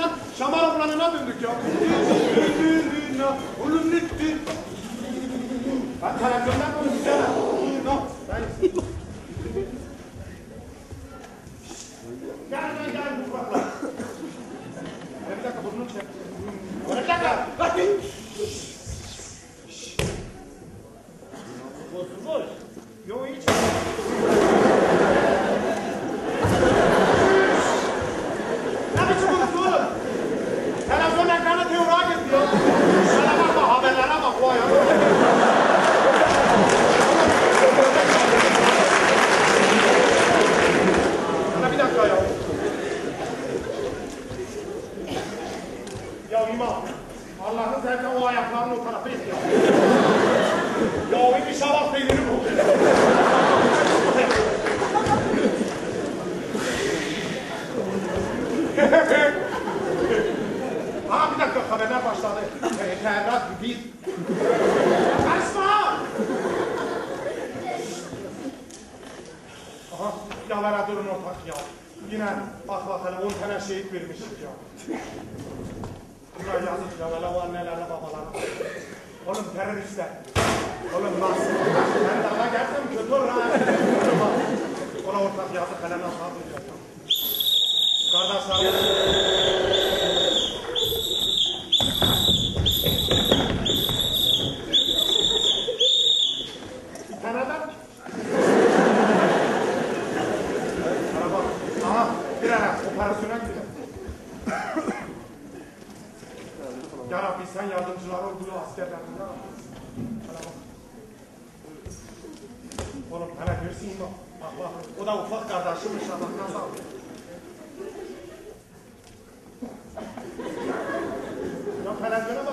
Şam'dan Şam'a oğlanına döndük ya. Ulum lüttü. Ben karakterden konuşsana. Ben... Gel gel gel bu kulaklar. Bir dakika burnunu çek. Bir dakika. Bakın. Aha, yalara durun ortak ya. Yine bak bak hele on tane şehit vermişiz ya. Buna yazık ya, hele o annelere babalara. Oğlum teröristler. Oğlum nasıl? Ben daha geldim kötü olur ha. Ona ortak yazık hele nasıl hazır ya. Kardeşlerim. ya Rabbi sen yardımcılar ol bunu askerlerinden Oğlum bana versin bak. Bak bak. O da ufak kardeşim inşallah. Nasıl Ya bana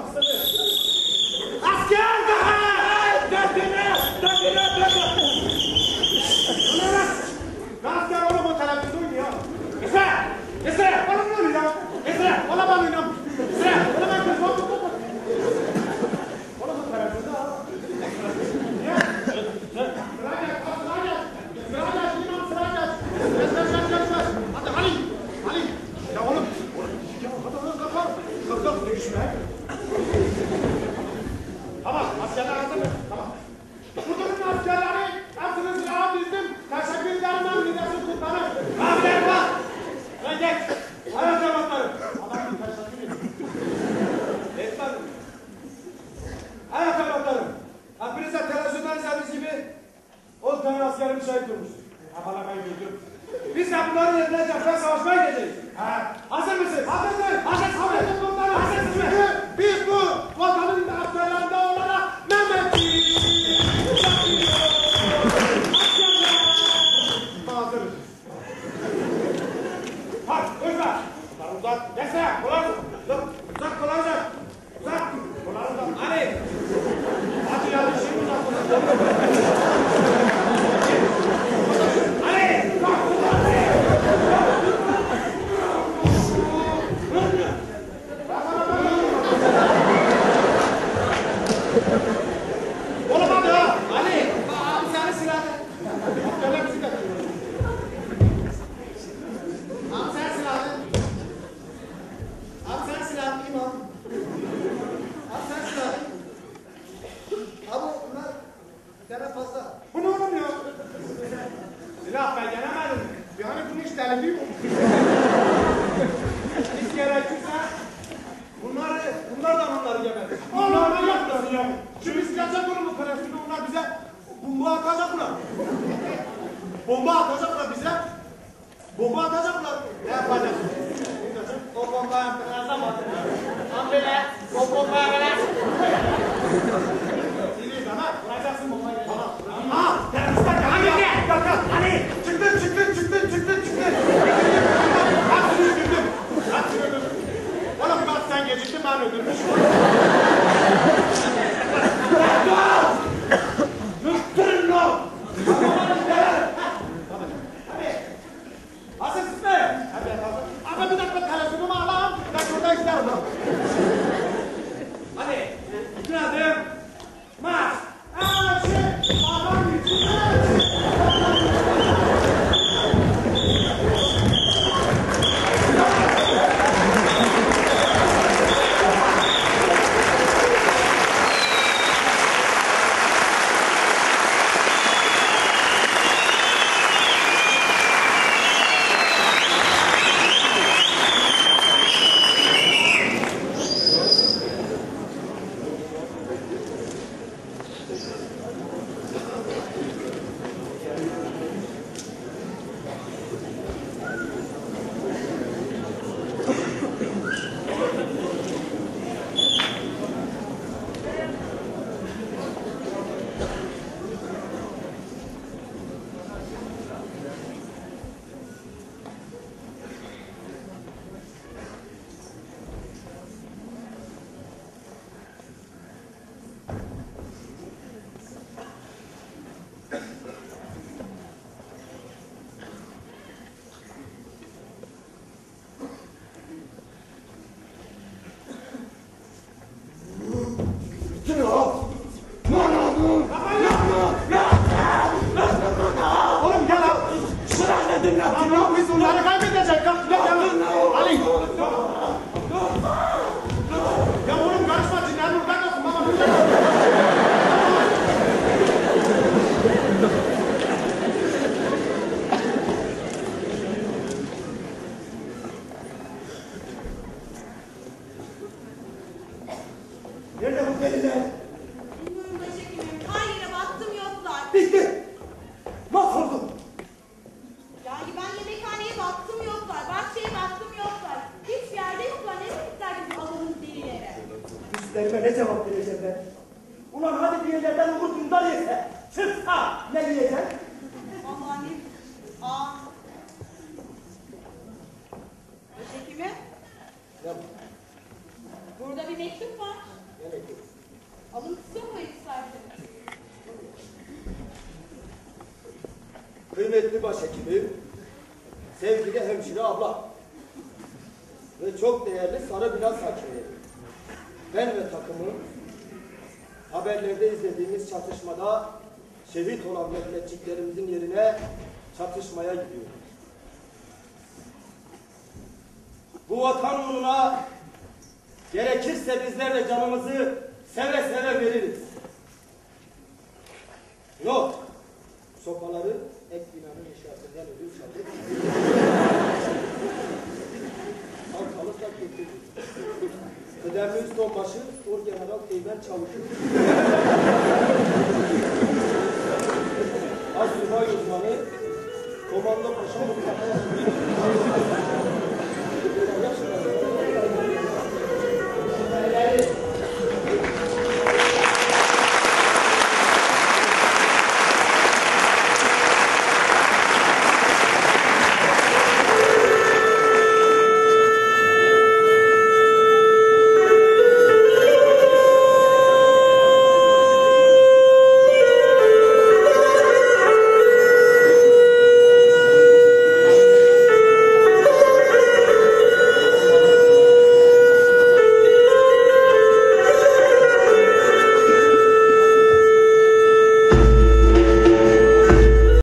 tane askerimi şehit durmuştur. Ha bana ben gördüm. Biz de bunların yerine cephe savaşmaya gideceğiz. Ha. Hazır mısın? Hazırsın. Hazırsın. Hazırsın. Hazırsın. Hazırsın. Hazırsın. Şimdi biz gelecek oğlum bu parasını bunlar bize bomba atacaklar. bomba atacaklar bize. Bomba atacaklar. Ne yapacağız? O bomba bombayı ne zaman? Ambulans, o bomba bombayı Üstlerime ne cevap vereceğim ben? Ulan hadi bir yerlerden umut da yese. Çıksa ne? Vallahi ne? Aa. Başhekimim. Ne bu? Burada bir mektup var. Ne bekliyorsun? Alıntısı mı isterseniz? Kıymetli başhekimim, sevgili hemşire abla ve çok değerli Sarı Bilal Sakini. Ben ve takımım haberlerde izlediğimiz çatışmada şehit olan mehmetçiklerimizin yerine çatışmaya gidiyoruz. Bu vatan uğruna gerekirse bizler de canımızı seve seve veririz. Not. Sopaları ek binanın inşaatından ödül çaldık. Halkalıkla getirdik. Kıdemli üst onbaşı Orgeneral Teğmen Çavuşu. Asubay uzmanı Komando Paşa Mustafa. Yaşlı